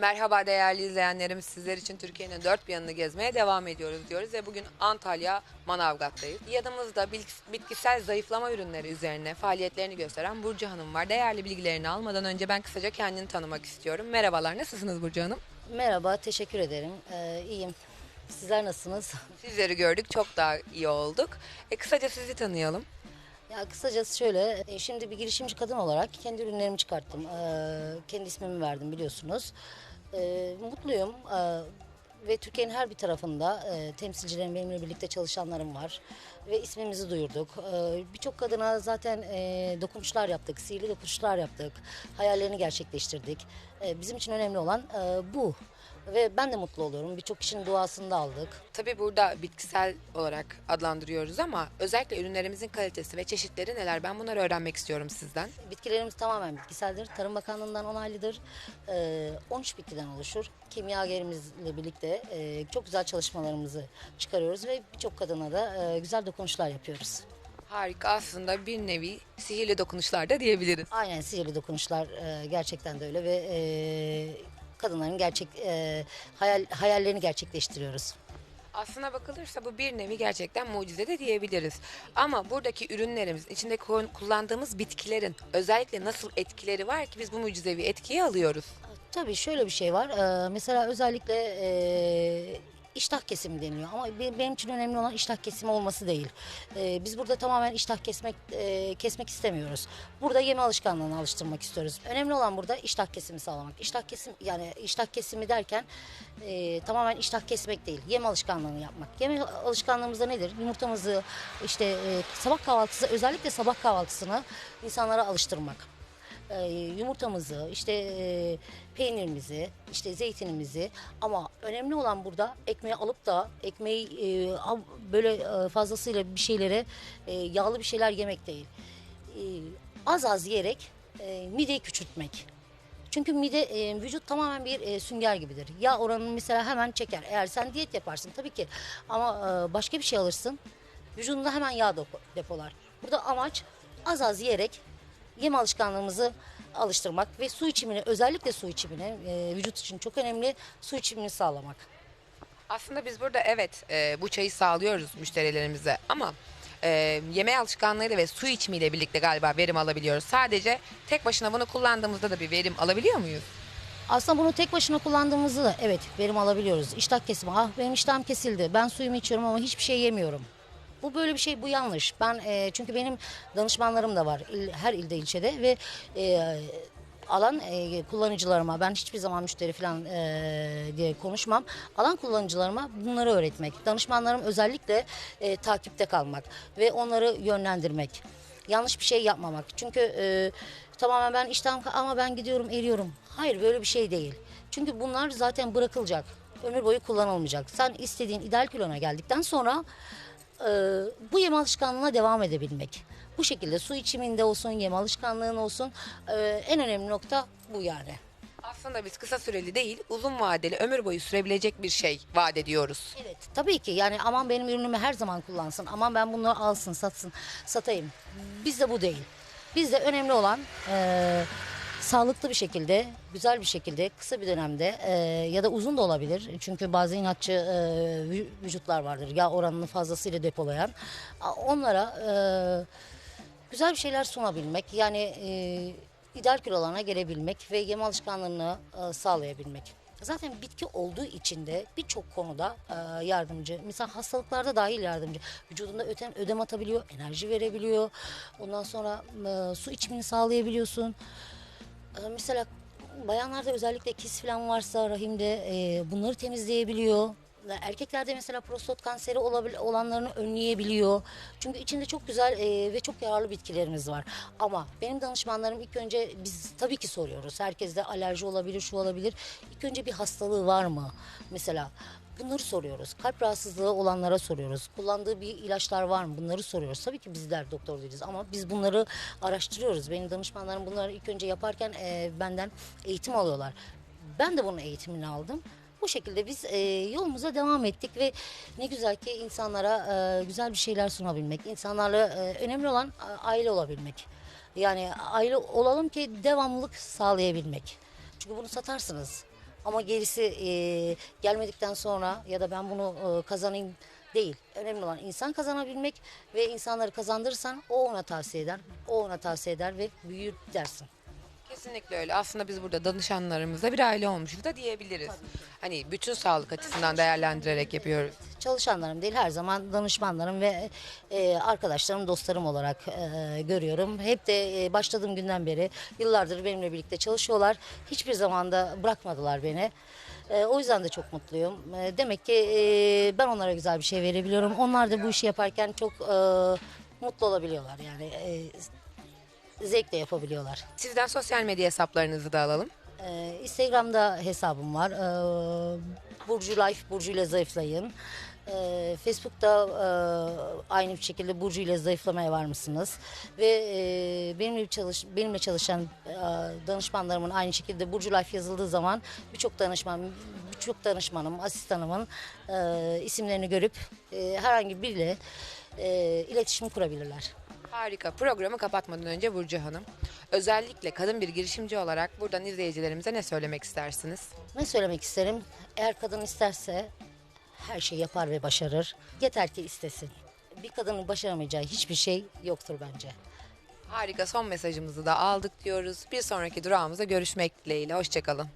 Merhaba değerli izleyenlerimiz. Sizler için Türkiye'nin dört bir yanını gezmeye devam ediyoruz diyoruz ve bugün Antalya Manavgat'tayız. Yanımızda bitkisel zayıflama ürünleri üzerine faaliyetlerini gösteren Burcu Hanım var. Değerli bilgilerini almadan önce ben kısaca kendini tanımak istiyorum. Merhabalar, nasılsınız Burcu Hanım? Merhaba, teşekkür ederim. Ee, iyiyim. Sizler nasılsınız? Sizleri gördük, çok daha iyi olduk. E, kısaca sizi tanıyalım. Ya kısacası şöyle, e, şimdi bir girişimci kadın olarak kendi ürünlerimi çıkarttım. Ee, kendi ismimi verdim biliyorsunuz. Ee, mutluyum. Ee, ve Türkiye'nin her bir tarafında e, temsilcilerim benimle birlikte çalışanlarım var. Ve ismimizi duyurduk. Ee, Birçok kadına zaten e, dokunuşlar yaptık, sihirli dokunuşlar yaptık. Hayallerini gerçekleştirdik. Ee, bizim için önemli olan e, bu. Ve ben de mutlu oluyorum. Birçok kişinin duasını da aldık. Tabii burada bitkisel olarak adlandırıyoruz ama özellikle ürünlerimizin kalitesi ve çeşitleri neler? Ben bunları öğrenmek istiyorum sizden. Bitkilerimiz tamamen bitkiseldir. Tarım Bakanlığı'ndan onaylıdır. Ee, 13 bitkiden oluşur. Kimyagerimizle birlikte e, çok güzel çalışmalarımızı çıkarıyoruz ve birçok kadına da e, güzel dokunuşlar yapıyoruz. Harika aslında bir nevi sihirli dokunuşlar da diyebiliriz. Aynen sihirli dokunuşlar e, gerçekten de öyle ve e, kadınların gerçek e, hayal hayallerini gerçekleştiriyoruz. Aslına bakılırsa bu bir nevi gerçekten mucize de diyebiliriz. Ama buradaki ürünlerimiz, içinde ku- kullandığımız bitkilerin özellikle nasıl etkileri var ki biz bu mucizevi etkiyi alıyoruz? Tabii şöyle bir şey var. Ee, mesela özellikle e, iştah kesimi deniliyor. Ama be- benim için önemli olan iştah kesimi olması değil. Ee, biz burada tamamen iştah kesmek e, kesmek istemiyoruz. Burada yeme alışkanlığını alıştırmak istiyoruz. Önemli olan burada iştah kesimi sağlamak. İştah kesim yani iştah kesimi derken e, tamamen iştah kesmek değil. Yeme alışkanlığını yapmak. Yeme alışkanlığımızda nedir? Yumurtamızı işte e, sabah kahvaltısı özellikle sabah kahvaltısını insanlara alıştırmak e, yumurtamızı, işte e, peynirimizi, işte zeytinimizi ama önemli olan burada ekmeği alıp da ekmeği e, böyle e, fazlasıyla bir şeylere yağlı bir şeyler yemek değil. Az az yiyerek mideyi küçültmek. Çünkü mide e, vücut tamamen bir e, sünger gibidir. Yağ oranını mesela hemen çeker. Eğer sen diyet yaparsın tabii ki ama e, başka bir şey alırsın vücudunda hemen yağ depo- depolar. Burada amaç az az yiyerek yeme alışkanlığımızı alıştırmak ve su içimini özellikle su içimini e, vücut için çok önemli su içimini sağlamak. Aslında biz burada evet e, bu çayı sağlıyoruz müşterilerimize ama e, yeme alışkanlığıyla ve su içimiyle birlikte galiba verim alabiliyoruz. Sadece tek başına bunu kullandığımızda da bir verim alabiliyor muyuz? Aslında bunu tek başına kullandığımızda da evet verim alabiliyoruz. İştah kesimi. Ah benim iştahım kesildi. Ben suyumu içiyorum ama hiçbir şey yemiyorum. Bu böyle bir şey bu yanlış. Ben e, çünkü benim danışmanlarım da var il- her ilde ilçede ve e, alan e, kullanıcılarıma ben hiçbir zaman müşteri falan e, diye konuşmam. Alan kullanıcılarıma bunları öğretmek. Danışmanlarım özellikle e, takipte kalmak ve onları yönlendirmek. Yanlış bir şey yapmamak. Çünkü e, tamamen ben iştahım ama ben gidiyorum eriyorum. Hayır böyle bir şey değil. Çünkü bunlar zaten bırakılacak. Ömür boyu kullanılmayacak. Sen istediğin ideal kilona geldikten sonra e, bu yeme alışkanlığına devam edebilmek. Bu şekilde su içiminde olsun, yeme alışkanlığın olsun. e, en önemli nokta bu yani. Aslında biz kısa süreli değil uzun vadeli ömür boyu sürebilecek bir şey vaat ediyoruz. Evet tabii ki yani aman benim ürünümü her zaman kullansın. Aman ben bunları alsın, satsın, satayım. Bizde bu değil. Bizde önemli olan e, sağlıklı bir şekilde, güzel bir şekilde, kısa bir dönemde e, ya da uzun da olabilir. Çünkü bazı inatçı e, vü- vücutlar vardır. Yağ oranını fazlasıyla depolayan. Onlara e, güzel bir şeyler sunabilmek. Yani e, ideal kilolarına gelebilmek ve yeme alışkanlığını e, sağlayabilmek. Zaten bitki olduğu için de birçok konuda e, yardımcı. Mesela hastalıklarda dahil yardımcı. Vücudunda öten ödem atabiliyor, enerji verebiliyor. Ondan sonra e, su içimini sağlayabiliyorsun. E, mesela bayanlarda özellikle kis falan varsa rahimde e, bunları temizleyebiliyor. Erkeklerde mesela prostat kanseri olabil, olanlarını önleyebiliyor. Çünkü içinde çok güzel e, ve çok yararlı bitkilerimiz var. Ama benim danışmanlarım ilk önce biz tabii ki soruyoruz. Herkeste alerji olabilir, şu olabilir. İlk önce bir hastalığı var mı? Mesela Bunları soruyoruz. Kalp rahatsızlığı olanlara soruyoruz. Kullandığı bir ilaçlar var mı? Bunları soruyoruz. Tabii ki bizler doktor değiliz ama biz bunları araştırıyoruz. Benim danışmanlarım bunları ilk önce yaparken e, benden eğitim alıyorlar. Ben de bunun eğitimini aldım. Bu şekilde biz e, yolumuza devam ettik ve ne güzel ki insanlara e, güzel bir şeyler sunabilmek. İnsanlarla e, önemli olan aile olabilmek. Yani aile olalım ki devamlılık sağlayabilmek. Çünkü bunu satarsınız. Ama gerisi e, gelmedikten sonra ya da ben bunu e, kazanayım değil. Önemli olan insan kazanabilmek ve insanları kazandırırsan o ona tavsiye eder, o ona tavsiye eder ve büyür dersin. Kesinlikle öyle. Aslında biz burada danışanlarımızla bir aile olmuşuz da diyebiliriz. Hani bütün sağlık açısından değerlendirerek yapıyoruz. Çalışanlarım değil her zaman danışmanlarım ve e, arkadaşlarım, dostlarım olarak e, görüyorum. Hep de e, başladığım günden beri yıllardır benimle birlikte çalışıyorlar. Hiçbir zaman da bırakmadılar beni. E, o yüzden de çok mutluyum. E, demek ki e, ben onlara güzel bir şey verebiliyorum. Onlar da bu işi yaparken çok e, mutlu olabiliyorlar. Yani e, zevkle yapabiliyorlar. Sizden sosyal medya hesaplarınızı da alalım. Ee, Instagram'da hesabım var. Ee, Burcu Life, Burcu ile zayıflayın. Ee, Facebook'ta e, aynı bir şekilde Burcu ile zayıflamaya var mısınız? Ve e, benimle çalış benimle çalışan e, danışmanlarımın aynı şekilde Burcu Life yazıldığı zaman birçok danışman birçok danışmanım, asistanımın e, isimlerini görüp e, herhangi biriyle e, iletişim kurabilirler. Harika. Programı kapatmadan önce Burcu Hanım, özellikle kadın bir girişimci olarak buradan izleyicilerimize ne söylemek istersiniz? Ne söylemek isterim? Eğer kadın isterse her şeyi yapar ve başarır. Yeter ki istesin. Bir kadının başaramayacağı hiçbir şey yoktur bence. Harika son mesajımızı da aldık diyoruz. Bir sonraki durağımızda görüşmek dileğiyle. Hoşçakalın.